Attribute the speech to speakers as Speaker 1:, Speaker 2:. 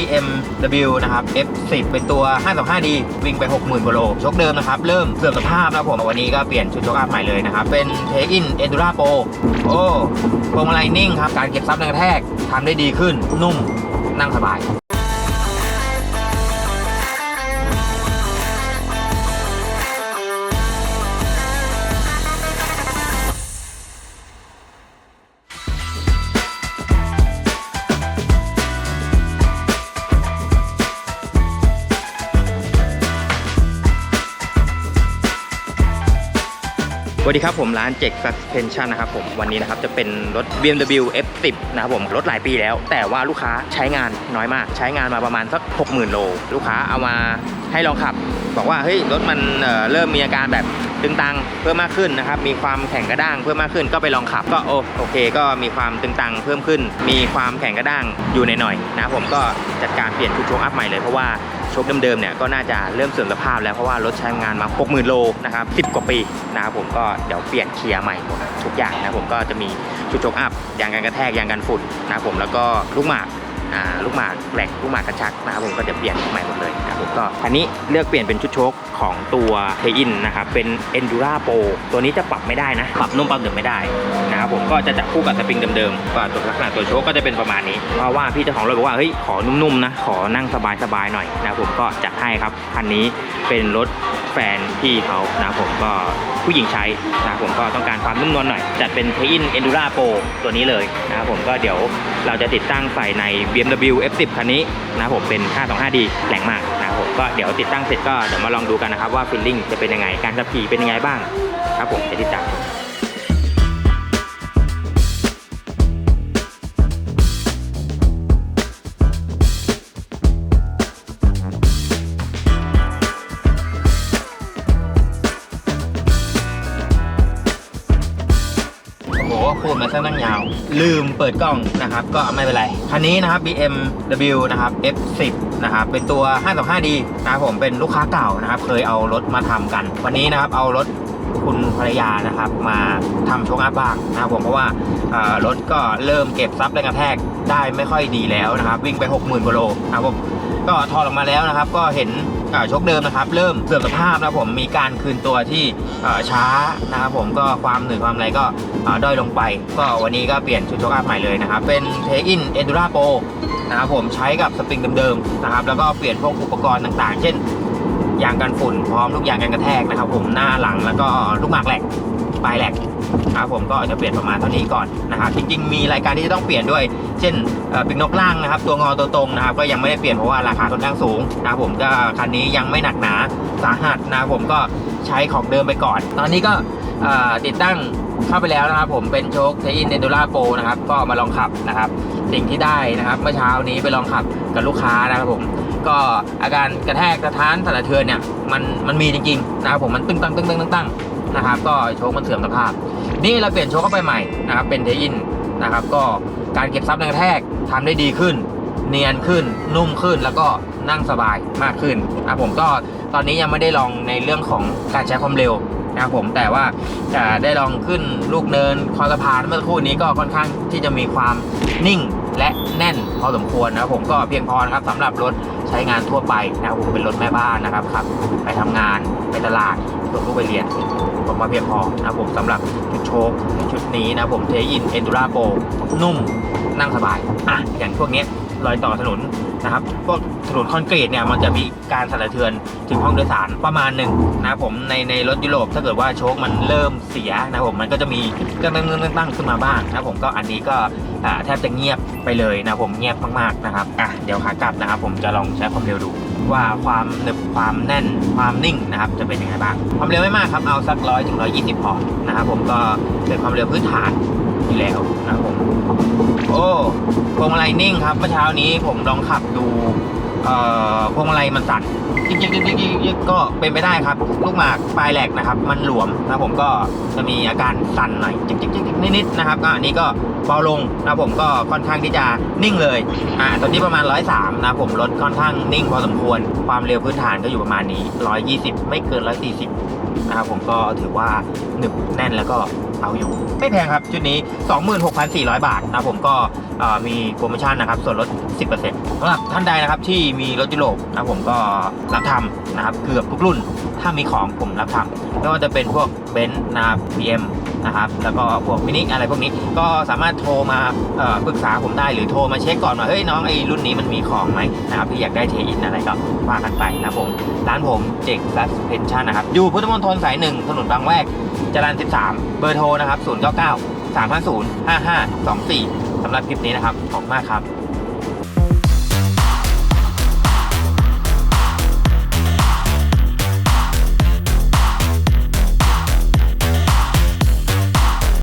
Speaker 1: BMW นะครับ F10 เป็นตัว 525D วิ่งไป 60,000กิโลชกเดิมนะครับ เริ่มเสื่อมสภาพนะครับผม วันนี้ก็เปลี่ยนชุดชกอัพใหม่เลยนะครับ เป็น t a i n Endura Pro โอ้พวงมาลัยนิ่งครับ การเก็บซับแรงกระแทกทำได้ดีขึ้นนุ่มนั่งสบาย สวัสดีครับผมร้านเจ็ก Suspension นะครับผมวันนี้นะครับจะเป็นรถ BMW F10 นะครับผมรถหลายปีแล้ว แต่ว่าลูกค้าใช้งานน้อยมาก ใช้งานมาประมาณสัก 60,000 โล ลูกค้าเอามาให้ลองขับ บอกว่าเฮ้ยรถมันเเริ่มมีอาการแบบตึงตังเพิ่มมากขึ้นนะครับมีความแข็งกระด้างเพิ่มมากขึ้นก็ไปลองขับก็โอโอเค ก็มีความตึงตังเพิ่มขึ้น มีความแข็งกระด้างอยู่ในหน่อยนะผมก็จัดการเปลี่ยนชุดโชคอัพใหม่เลยเพราะว่า ชกเดิมๆเนี่ยก็น่าจะเริ่มเสื่อมสภาพแล้วเพราะว่ารถใช้งานมา 60,000 โลนะครับ 10 กว่าปีนะครับผมก็เดี๋ยวเปลี่ยนเคลียร์ใหม่หมดทุกอย่างนะผมก็จะมีชุดชกอัพยางกันกระแทกยางกันฝุ่นนะครับผมแล้วก็ลูกหมาก ลูกหมากแหลกลูกหมากกระชักนะครับผมก็จะเปลี่ยนใหม่หมดเลยนะครับผมก็อันนี้เลือกเปลี่ยนเป็นชุดโชคของตัวเทอินนะครับเป็น Endura Pro ตัวนี้จะปรับไม่ได้นะ ปรับนุ่มปรับเดิมไม่ได้นะครับผมก็จะจับคู่กับสปริงเดิมๆก็ตัวลักษณะตัวโชคก็จะเป็นประมาณนี้เพราะว่าพี่เจ้าของรถบอกว่าเฮ้ยขอนุ่มๆนะขอนั่งสบายๆหน่อยนะครับผมก็จัดให้ครับคันนี้เป็นรถ แฟนพี่เขานะผมก็ผู้หญิงใช้นะผมก็ต้องการความนุ่มนวลหน่อย จัดเป็นเทอินเอนดูราโปตัวนี้เลยนะผมก็เดี๋ยวเราจะติดตั้งใส่ใน BMW F10 คันนี้นะผมเป็น 525D แรงมากนะผมก็เดี๋ยวติดตั้งเสร็จก็เดี๋ยวมาลองดูกันนะครับว่าฟีลลิ่งจะเป็นยังไงการขับขี่เป็นยังไงบ้างครับผมไปติดตาม โอ้โหพูดมาซะนั่งยาว ลืมเปิดกล้องนะครับ ก็ไม่เป็นไร คันนี้นะครับ BMW นะครับ F10 นะครับ เป็นตัว 525D นะครับผมเป็นลูกค้าเก่านะครับ เคยเอารถมาทำกัน วันนี้นะครับเอารถคุณภรรยานะครับมาทำโชคอัพบ้างนะครับผมเพราะว่ารถก็เริ่มเก็บซับแรงกระแทกได้ไม่ค่อยดีแล้วนะครับ วิ่งไป 60,000กิโลนะครับผมก็ถอดออกมาแล้วนะครับ ก็เห็น ชกเดิมนะครับ เริ่มเสื่อมสภาพนะครับผมมีการคืนตัวที่ช้านะครับผมก็ความหนืดความอะไรก็ด้อยลงไป ก็วันนี้ก็เปลี่ยนชุดชกอัพใหม่เลยนะครับ เป็นเทอินเอ็นดูราโปนะครับผมใช้กับสปริงเดิมๆนะครับ แล้วก็เปลี่ยนพวกอุปกรณ์ต่างๆ เช่นยางกันฝุ่นพร้อมลูกยางกันกระแทกนะครับ ผมหน้าหลังแล้วก็ลูกหมากแหลก ปลายแหลกนะครับผมก็จะเปลี่ยนประมาณเท่านี้ก่อนนะครับจริง ๆ มีรายการที่จะต้องเปลี่ยนด้วย เช่นปีกนกล่างนะครับตัวงอตัวตรงนะครับก็ยังไม่ได้เปลี่ยนเพราะว่าราคาค่อนข้างสูงนะครับผมก็คันนี้ยังไม่หนักหนาสาหัสนะครับผมก็ใช้ของเดิมไปก่อน ตอนนี้ก็ติดตั้งเข้าไปแล้วนะครับผมเป็นโชคเทอินเดนดูล่าโปนะครับก็มาลองขับนะครับสิ่งที่ได้นะครับเมื่อเช้านี้ไปลองขับกับลูกค้านะครับผมก็อาการกระแทกกระทานสั่นสะเทือนเนี่ยมันมันมีจริงๆนะครับผมมันตึ้งตั้งตึ้งตั้งตึ้งตั้ง นะครับ ก็โชคมันเสื่อมสภาพ นี่เราเปลี่ยนโชคเข้าไปใหม่นะครับ เป็นเทอินนะครับ ก็การเก็บซับแรงกระแทกทำได้ดีขึ้น เนียนขึ้น นุ่มขึ้น แล้วก็นั่งสบายมากขึ้นนะผมก็ตอนนี้ยังไม่ได้ลองในเรื่องของการใช้ความเร็วนะครับผมแต่ว่าจะได้ลองขึ้นลูกเนินคอสะพานเมื่อครู่นี้ก็ค่อนข้างที่จะมีความนิ่งและแน่นพอสมควรนะครับผมก็เพียงพอนะครับสำหรับรถใช้งานทั่วไปนะครับผมเป็นรถแม่บ้านนะครับขับ ไปทำงานไปตลาดส่งลูกไปเรียน ผมว่าเพียงพอนะผมสำหรับชุดโชคชุดนี้นะผมเทอินเอนดูราโปนุ่มนั่งสบายอะอย่างพวกนี้รอยต่อถนนนะครับพวกถนนคอนกรีตเนี่ยมันจะมีการสั่นสะเทือนถึงห้องโดยสารประมาณหนึ่งนะผมในในรถยุโรปถ้าเกิดว่าโชคมันเริ่มเสียนะผมมันก็จะมีตั้งตั้งตั้งตั้งขึ้นมาบ้างนะผมก็อันนี้ก็แทบจะเงียบไปเลยนะผมเงียบมากๆนะครับอะเดี๋ยวขากลับนะครับผมจะลองใช้ความเร็วดู ว่าความหนึบความแน่นความนิ่งนะครับจะเป็นยังไงบ้าง ความเร็วไม่มากครับเอาสักร้อยถึงร้อยยี่สิบพอนะครับผมก็เป็นความเร็วพื้นฐานอยู่แล้วนะครับผมโอ้พวงมาลัยนิ่งครับเมื่อเช้านี้ผมลองขับดูเอ่อพวงมาลัยมันสั่นจิ๊กยิกยิกยิกก็เป็นไปได้ครับ ลูกหมากปลายแหลกนะครับ มันหลวมนะผมก็จะมีอาการสั่นหน่อยจิกจิกจิกนิดๆนะครับ ก็อันนี้ก็เบาลงนะผมก็ค่อนข้างที่จะนิ่งเลยอ่าตอนนี้ประมาณร้อยสามนะผมรถค่อนข้างนิ่งพอสมควรความเร็วพื้นฐานก็อยู่ประมาณนี้ร้อยยี่สิบไม่เกินร้อยสี่สิบ นะครับผมก็ถือว่าหนึบแน่นแล้วก็เอาอยู่ ไม่แพงครับ ชุดนี้ 26,400 บาทนะครับผมก็มีโปรโมชั่นนะครับ ส่วนลด 10%สำหรับท่านใดนะครับที่มีรถยุโรปนะผมก็รับทำนะครับ เกือบทุกรุ่นถ้ามีของผมรับทำไม่ว่าจะเป็นพวกเบนซ์นะครับ BM นะครับแล้วก็พวกมินิอะไรพวกนี้ก็สามารถโทรมาปรึกษาผมได้หรือโทรมาเช็คก่อนว่าเฮ้ยน้องไอ้รุ่นนี้มันมีของไหมนะครับที่อยากได้เทอินอะไรก็ว่ากันไปนะผมร้านผมเจกซัสเพนชั่นนะครับอยู่พุทธมณฑลสายหนึ่งถนนบางแวกจรัญ13 เบอร์โทรนะครับ099 350 5524สำหรับคลิปนี้นะครับขอบมากครับ